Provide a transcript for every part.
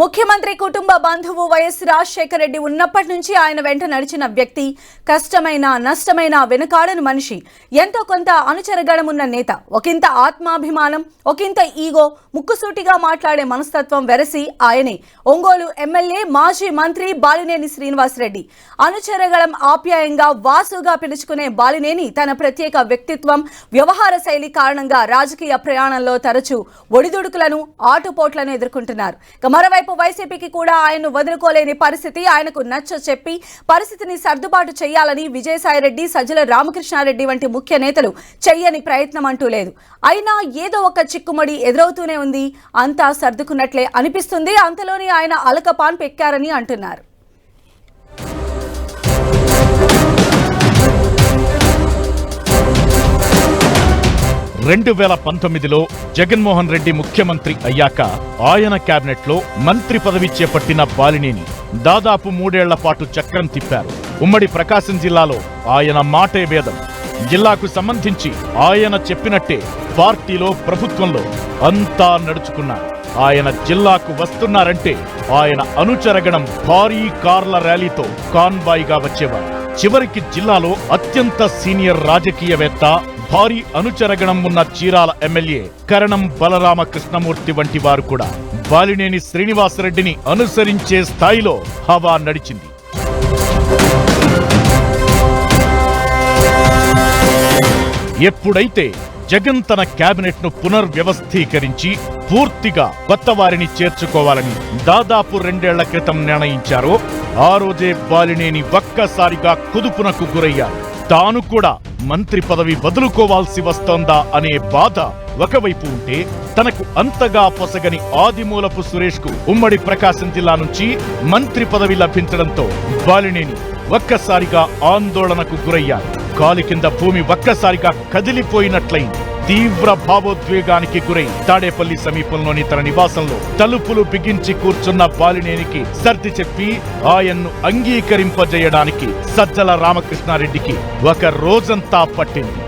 ముఖ్యమంత్రి కుటుంబ బంధువు వైఎస్ రాజశేఖర రెడ్డి ఉన్నప్పటి నుంచి ఆయన వెంట నడిచిన వ్యక్తి కష్టమైన నష్టమైన వెనుకాడని మనిషి. ఎంతో కొంత అనుచరగణమున్న నేత ఒకంత ఆత్మాభిమానం ఒకంత ఈగో ముక్కుసూటిగా మాట్లాడే మనస్తత్వం వెరసి ఆయనే. ఒంగోలు ఎమ్మెల్యే మాజీ మంత్రి బాలినేని శ్రీనివాసరెడ్డి. అనుచరగళం ఆప్యాయంగా వాసుగా పిలుచుకునే బాలినేని తన ప్రత్యేక వ్యక్తిత్వం వ్యవహార శైలి కారణంగా రాజకీయ ప్రయాణంలో తరచూ ఒడిదుడుకులను ఆటుపోట్లను ఎదుర్కొంటున్నారు. మరోవైపు మరోవైపు వైసీపీకి కూడా ఆయన్ను వదులుకోలేని పరిస్థితి ఆయనకు నచ్చ చెప్పి పరిస్థితిని సర్దుబాటు చేయాలని విజయసాయిరెడ్డి సజ్జల రామకృష్ణారెడ్డి వంటి ముఖ్య నేతలు చెయ్యని ప్రయత్నం అంటూ లేదు. అయినా ఏదో ఒక చిక్కుమడి ఎదురవుతూనే ఉంది. అంతా సర్దుకున్నట్లే అనిపిస్తుంది. అంతలోనే ఆయన అలకపాన్ పెక్కారని అంటున్నారు. రెండు వేల పంతొమ్మిదిలో జగన్మోహన్ రెడ్డి ముఖ్యమంత్రి అయ్యాక ఆయన క్యాబినెట్లో మంత్రి పదవి చేపట్టిన బాలినేని దాదాపు మూడేళ్ళ పాటు చక్రం తిప్పారు. ఉమ్మడి ప్రకాశం జిల్లాలో ఆయన మాటే వేదం. జిల్లాకు సంబంధించి ఆయన చెప్పినట్టే పార్టీలో ప్రభుత్వంలో అంతా నడుచుకున్నారు. ఆయన జిల్లాకు వస్తున్నారంటే ఆయన అనుచరగణం భారీ కార్ల ర్యాలీతో కాన్వాయ్గా వచ్చేవారు. చివరికి జిల్లాలో అత్యంత సీనియర్ రాజకీయవేత్త భారీ అనుచరగణం ఉన్న చీరాల ఎమ్మెల్యే కరణం బలరామ కృష్ణమూర్తి వంటి వారు కూడా బాలినేని శ్రీనివాసరెడ్డిని అనుసరించే స్థాయిలో హవా నడిచింది. ఎప్పుడైతే జగన్ తన కేబినెట్ను పునర్వ్యవస్థీకరించి పూర్తిగా కొత్త వారిని చేర్చుకోవాలని దాదాపు రెండేళ్ళ క్రితం నిర్ణయించారో ఆ రోజే బాలినేని ఒక్కసారిగా కుదుపునకు గురయ్యారు. తాను కూడా మంత్రి పదవి వదులుకోవాల్సి వస్తోందా అనే బాధ ఒకవైపు ఉంటే తనకు అంతగా పొసగని ఆదిమూలపు సురేష్కు ఉమ్మడి ప్రకాశం జిల్లా నుంచి మంత్రి పదవి లభించడంతో బాలినేని ఒక్కసారిగా ఆందోళనకు గురయ్యారు. కాలి కింద భూమి ఒక్కసారిగా కదిలిపోయినట్లయింది. తీవ్ర భావోద్వేగానికి గురై తాడేపల్లి సమీపంలోని తన నివాసంలో తలుపులు బిగించి కూర్చున్న బాలినేనికి సర్ది చెప్పి ఆయన్ను అంగీకరింపజేయడానికి సజ్జల రామకృష్ణారెడ్డికి ఒక రోజంతా పట్టింది.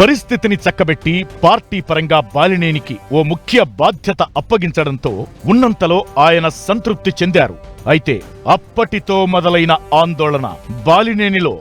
పరిస్థితిని చక్కబెట్టి పార్టీ పరంగా బాలినేనికి ఓ ముఖ్య బాధ్యత అప్పగించడంతో ఉన్నంతలో ఆయన సంతృప్తి చెందారు. అయితే అప్పటితో మొదలైన ఆందోళన బాలినేనిలో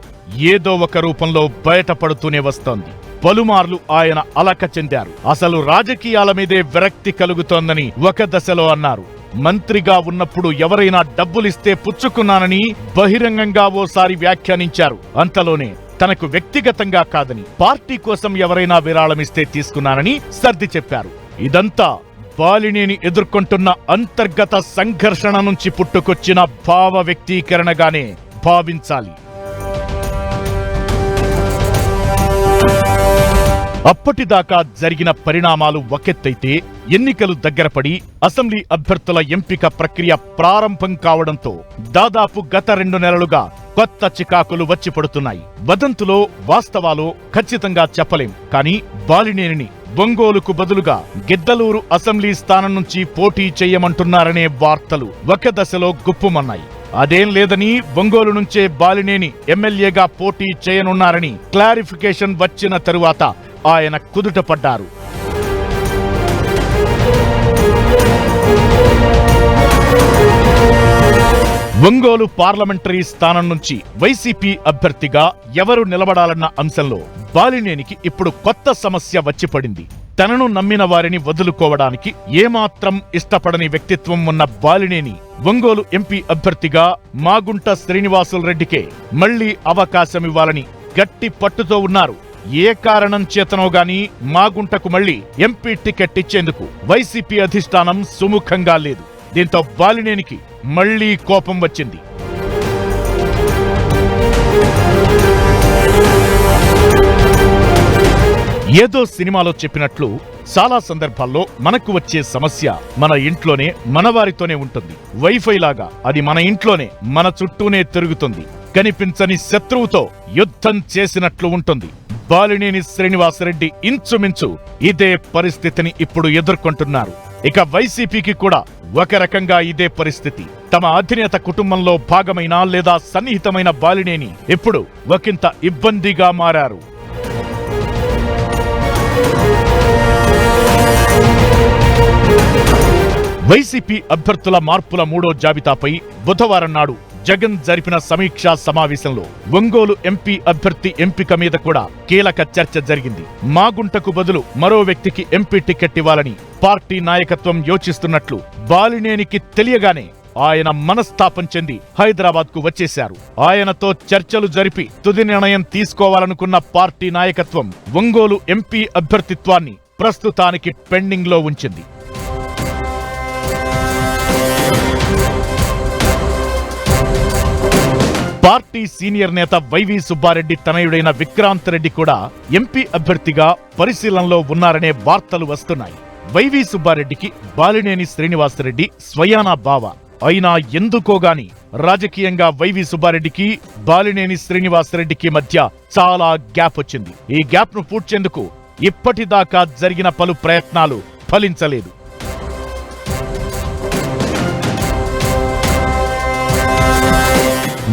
ఏదో ఒక రూపంలో బయటపడుతూనే వస్తోంది. పలుమార్లు ఆయన అలక చెందారు. అసలు రాజకీయాల మీదే విరక్తి కలుగుతోందని ఒక దశలో అన్నారు. మంత్రిగా ఉన్నప్పుడు ఎవరైనా డబ్బులిస్తే పుచ్చుకున్నానని బహిరంగంగా ఓసారి వ్యాఖ్యానించారు. అంతలోనే తనకు వ్యక్తిగతంగా కాదని పార్టీ కోసం ఎవరైనా విరాళమిస్తే తీసుకున్నానని సర్ది చెప్పారు. ఇదంతా బాలినేని ఎదుర్కొంటున్న అంతర్గత సంఘర్షణ నుంచి పుట్టుకొచ్చిన భావ వ్యక్తీకరణగానే భావించాలి. అప్పటిదాకా జరిగిన పరిణామాలు ఒకెత్తైతే ఎన్నికలు దగ్గరపడి అసెంబ్లీ అభ్యర్థుల ఎంపిక ప్రక్రియ ప్రారంభం కావడంతో దాదాపు గత రెండు నెలలుగా కొత్త చికాకులు వచ్చి పడుతున్నాయి. వదంతులో వాస్తవాలు ఖచ్చితంగా చెప్పలేం. కానీ బాలినేని ఒంగోలుకు బదులుగా గిద్దలూరు అసెంబ్లీ స్థానం నుంచి పోటీ చేయమంటున్నారనే వార్తలు ఒక దశలో గుప్పుమన్నాయి. అదేం లేదని ఒంగోలు నుంచే బాలినేని ఎమ్మెల్యేగా పోటీ చేయనున్నారని క్లారిఫికేషన్ వచ్చిన తరువాత ఆయన కుదుటపడ్డారు. ఒంగోలు పార్లమెంటరీ స్థానం నుంచి వైసీపీ అభ్యర్థిగా ఎవరు నిలబడాలన్న అంశంలో బాలినేనికి ఇప్పుడు కొత్త సమస్య వచ్చి పడింది. తనను నమ్మిన వారిని వదులుకోవడానికి ఏమాత్రం ఇష్టపడని వ్యక్తిత్వం ఉన్న బాలినేని ఒంగోలు ఎంపీ అభ్యర్థిగా మాగుంట శ్రీనివాసులు రెడ్డికే మళ్ళీ అవకాశమివ్వాలని గట్టి పట్టుతో ఉన్నారు. ఏ కారణం చేతనో గాని మాగుంటకు మళ్ళీ ఎంపీ టికెట్ ఇచ్చేందుకు వైసీపీ అధిష్టానం సుముఖంగా లేదు. దీంతో బాలినేనికి మళ్ళీ కోపం వచ్చింది. ఏదో సినిమాలో చెప్పినట్లు చాలా సందర్భాల్లో మనకు వచ్చే సమస్య మన ఇంట్లోనే మన వారితోనే ఉంటుంది. వైఫై లాగా అది మన ఇంట్లోనే మన చుట్టూనే తిరుగుతుంది. కనిపించని శత్రువుతో యుద్ధం చేసినట్లు ఉంటుంది. బాలినేని శ్రీనివాసరెడ్డి ఇంచుమించు ఇదే పరిస్థితిని ఇప్పుడు ఎదుర్కొంటున్నారు. ఇక వైసీపీకి కూడా ఒక రకంగా ఇదే పరిస్థితి. తమ అధినేత కుటుంబంలో భాగమైన లేదా సన్నిహితమైన బాలినేని ఇప్పుడు ఒకంత ఇబ్బందిగా మారారు. వైసీపీ అభ్యర్థుల మార్పుల మూడో జాబితాపై బుధవారం నాడు జగన్ జరిపిన సమీక్షా సమావేశంలో ఒంగోలు ఎంపీ అభ్యర్థి ఎంపిక మీద కూడా కీలక చర్చ జరిగింది. మాగుంటకు బదులు మరో వ్యక్తికి ఎంపీ టికెట్ ఇవ్వాలని పార్టీ నాయకత్వం యోచిస్తున్నట్లు బాలినేనికి తెలియగానే ఆయన మనస్తాపం చెంది హైదరాబాద్కు వచ్చేశారు. ఆయనతో చర్చలు జరిపి తుది నిర్ణయం తీసుకోవాలనుకున్న పార్టీ నాయకత్వం ఒంగోలు ఎంపీ అభ్యర్థిత్వాన్ని ప్రస్తుతానికి పెండింగ్లో ఉంచింది. పార్టీ సీనియర్ నేత వైవి సుబ్బారెడ్డి తనయుడైన విక్రాంత్ రెడ్డి కూడా ఎంపీ అభ్యర్థిగా పరిశీలనలో ఉన్నారనే వార్తలు వస్తున్నాయి. వైవి సుబ్బారెడ్డికి బాలినేని శ్రీనివాసరెడ్డి స్వయానా బావ. అయినా ఎందుకోగాని రాజకీయంగా వైవి సుబ్బారెడ్డికి బాలినేని శ్రీనివాసరెడ్డికి మధ్య చాలా గ్యాప్ వచ్చింది. ఈ గ్యాప్ను పూడ్చేందుకు ఇప్పటిదాకా జరిగిన పలు ప్రయత్నాలు ఫలించలేదు.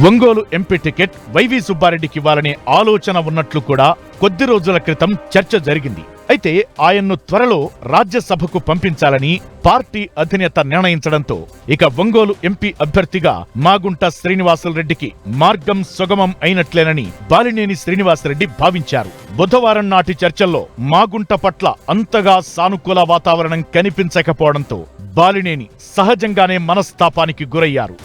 Ongole MP ticket Y V సుబ్బారెడ్డికి ఇవ్వాలనే ఆలోచన ఉన్నట్లు కూడా కొద్ది రోజుల క్రితం చర్చ జరిగింది. అయితే ఆయన్ను త్వరలో రాజ్యసభకు పంపించాలని పార్టీ అధినేత నిర్ణయించడంతో ఇక ఒంగోలు ఎంపీ అభ్యర్థిగా మాగుంట శ్రీనివాసరెడ్డికి మార్గం సుగమం అయినట్లేనని బాలినేని శ్రీనివాసరెడ్డి భావించారు. బుధవారం నాటి చర్చల్లో మాగుంట పట్ల అంతగా సానుకూల వాతావరణం కనిపించకపోవడంతో బాలినేని సహజంగానే మనస్తాపానికి గురయ్యారు.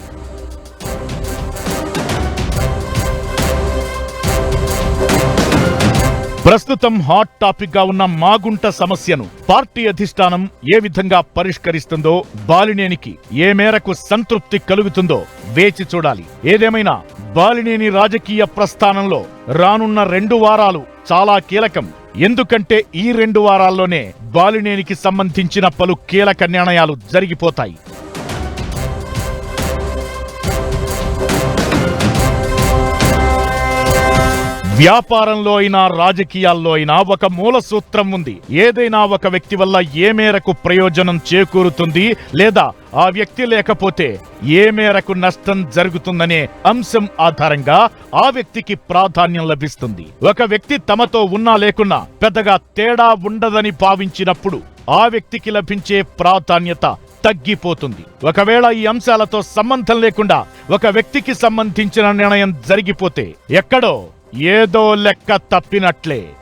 ప్రస్తుతం హాట్ టాపిక్గా ఉన్న మాగుంట సమస్యను పార్టీ అధిష్టానం ఏ విధంగా పరిష్కరిస్తుందో బాలినేనికి ఏ మేరకు సంతృప్తి కలుగుతుందో వేచి చూడాలి. ఏదేమైనా బాలినేని రాజకీయ ప్రస్థానంలో రానున్న రెండు వారాలు చాలా కీలకం. ఎందుకంటే ఈ రెండు వారాల్లోనే బాలినేనికి సంబంధించిన పలు కీలక నిర్ణయాలు జరిగిపోతాయి. వ్యాపారంలో అయినా రాజకీయాల్లో అయినా ఒక మూల సూత్రం ఉంది. ఏదైనా ఒక వ్యక్తి వల్ల ఏ మేరకు ప్రయోజనం చేకూరుతుంది లేదా ఆ వ్యక్తి లేకపోతే ఏ మేరకు నష్టం జరుగుతుందనే అంశం ఆధారంగా ఆ వ్యక్తికి ప్రాధాన్యం లభిస్తుంది. ఒక వ్యక్తి తమతో ఉన్నా లేకున్నా పెద్దగా తేడా ఉండదని భావించినప్పుడు ఆ వ్యక్తికి లభించే ప్రాధాన్యత తగ్గిపోతుంది. ఒకవేళ ఈ అంశాలతో సంబంధం లేకుండా ఒక వ్యక్తికి సంబంధించిన నిర్ణయం జరిగిపోతే ఎక్కడో ఏదో లెక్క తప్పినట్లే.